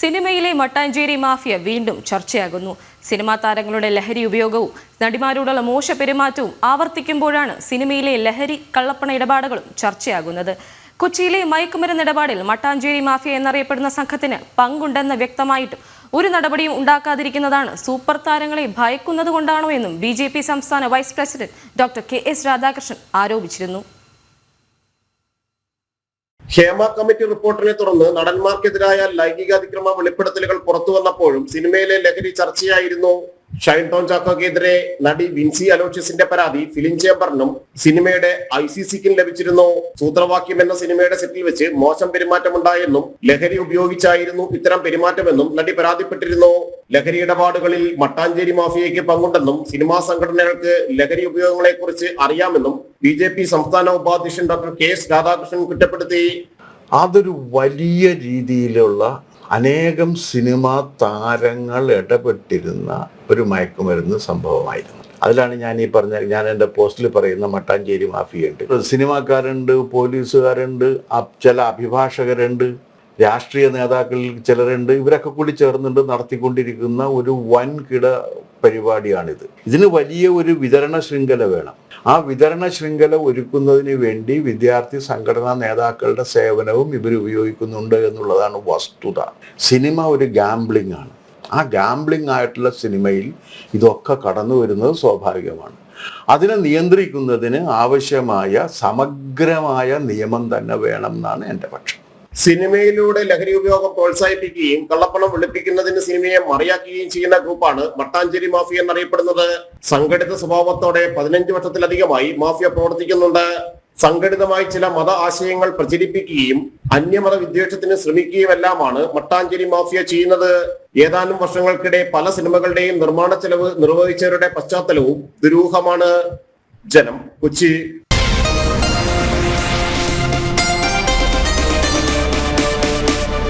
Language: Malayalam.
സിനിമയിലെ മട്ടാഞ്ചേരി മാഫിയ വീണ്ടും ചർച്ചയാകുന്നു. സിനിമാ താരങ്ങളുടെ ലഹരി ഉപയോഗവും നടിമാരോടുള്ള മോശ പെരുമാറ്റവും ആവർത്തിക്കുമ്പോഴാണ് സിനിമയിലെ ലഹരി കള്ളപ്പണ ഇടപാടുകളും ചർച്ചയാകുന്നത്. കൊച്ചിയിലെ മയക്കുമരുന്ന് ഇടപാടിൽ മട്ടാഞ്ചേരി മാഫിയ എന്നറിയപ്പെടുന്ന സംഘത്തിന് പങ്കുണ്ടെന്ന് വ്യക്തമായിട്ടും ഒരു നടപടിയും ഉണ്ടാക്കാതിരിക്കുന്നതാണ് സൂപ്പർ താരങ്ങളെ ഭയക്കുന്നത് കൊണ്ടാണോ എന്നും ബി സംസ്ഥാന vice president doctor K S Radhakrishnan ആരോപിച്ചിരുന്നു. ഹേമ കമ്മിറ്റി റിപ്പോർട്ടിനെ തുടർന്ന് നടന്മാർക്കെതിരായ ലൈംഗിക അതിക്രമ വെളിപ്പെടുത്തലുകൾ പുറത്തു വന്നപ്പോഴും സിനിമയിലെ ലഹരി ചർച്ചയായിരുന്നു. ഷൈൻ ടോൺ ചാക്കോക്കെതിരെ നടി വിൻസി അലോഷ്യസിന്റെ പരാതി ഫിലിം ചേംബറിനും സിനിമയുടെ ഐ സി സിക്കും ലഭിച്ചിരുന്നു. സൂത്രവാക്യം എന്ന സിനിമയുടെ സെറ്റിൽ വെച്ച് മോശം പെരുമാറ്റമുണ്ടായെന്നും ലഹരി ഉപയോഗിച്ചായിരുന്നു ഇത്തരം പെരുമാറ്റമെന്നും നടി പരാതിപ്പെട്ടിരുന്നു. ലഹരി ഇടപാടുകളിൽ മട്ടാഞ്ചേരി മാഫിയയ്ക്ക് പങ്കുണ്ടെന്നും സിനിമാ സംഘടനകൾക്ക് ലഹരി ഉപയോഗങ്ങളെ കുറിച്ച് അറിയാമെന്നും ബി ജെ പി സംസ്ഥാന ഉപാധ്യക്ഷൻ ഡോക്ടർ കെ എസ് രാധാകൃഷ്ണൻ കുറ്റപ്പെടുത്തി. അതൊരു വലിയ രീതിയിലുള്ള അനേകം സിനിമാ താരങ്ങൾ ഇടപെട്ടിരുന്ന ഒരു മയക്കുമരുന്ന് സംഭവമായിരുന്നു. അതിലാണ് ഞാൻ ഈ പറഞ്ഞ ഞാൻ എന്റെ പോസ്റ്റിൽ പറയുന്ന മട്ടാഞ്ചേരി മാഫിയുണ്ട് സിനിമാക്കാരുണ്ട് പോലീസുകാരുണ്ട് ചില അഭിഭാഷകരുണ്ട്. രാഷ്ട്രീയ നേതാക്കളിൽ ചിലരുണ്ട് ഇവരൊക്കെ കൂടി ചേർന്നുകൊണ്ട് നടത്തിക്കൊണ്ടിരിക്കുന്ന ഒരു വൻകിട പരിപാടിയാണിത്. ഇതിന് വലിയ ഒരു വിതരണ ശൃംഖല വേണം. ആ വിതരണ ശൃംഖല ഒരുക്കുന്നതിന് വേണ്ടി വിദ്യാർത്ഥി സംഘടനാ നേതാക്കളുടെ സേവനവും ഇവർ ഉപയോഗിക്കുന്നുണ്ട് എന്നുള്ളതാണ് വസ്തുത. സിനിമ ഒരു ഗാംബ്ലിംഗ് ആണ്. ആ ഗാംബ്ലിംഗ് ആയിട്ടുള്ള സിനിമയിൽ ഇതൊക്കെ കടന്നു വരുന്നത് സ്വാഭാവികമാണ്. അതിനെ നിയന്ത്രിക്കുന്നതിന് ആവശ്യമായ സമഗ്രമായ നിയമം തന്നെ വേണം എന്നാണ് എന്റെ പക്ഷം. സിനിമയിലൂടെ ലഹരി ഉപയോഗം പ്രോത്സാഹിപ്പിക്കുകയും കള്ളപ്പണം വെളുപ്പിക്കുന്നതിന് സിനിമയെ മറിയാക്കുകയും ചെയ്യുന്ന ഗ്രൂപ്പാണ് മട്ടാഞ്ചേരി മാഫിയ എന്നറിയപ്പെടുന്നത്. സംഘടിത സ്വഭാവത്തോടെ പതിനഞ്ച് വർഷത്തിലധികമായി മാഫിയ പ്രവർത്തിക്കുന്നുണ്ട്. സംഘടിതമായി ചില മത ആശയങ്ങൾ പ്രചരിപ്പിക്കുകയും അന്യമത വിദ്വേഷത്തിന് ശ്രമിക്കുകയുമെല്ലാമാണ് മട്ടാഞ്ചേരി മാഫിയ ചെയ്യുന്നത്. ഏതാനും വർഷങ്ങൾക്കിടെ പല സിനിമകളുടെയും നിർമ്മാണ ചെലവ് നിർവഹിച്ചവരുടെ പശ്ചാത്തലവും ദുരൂഹമാണ്. ജനം കൊച്ചി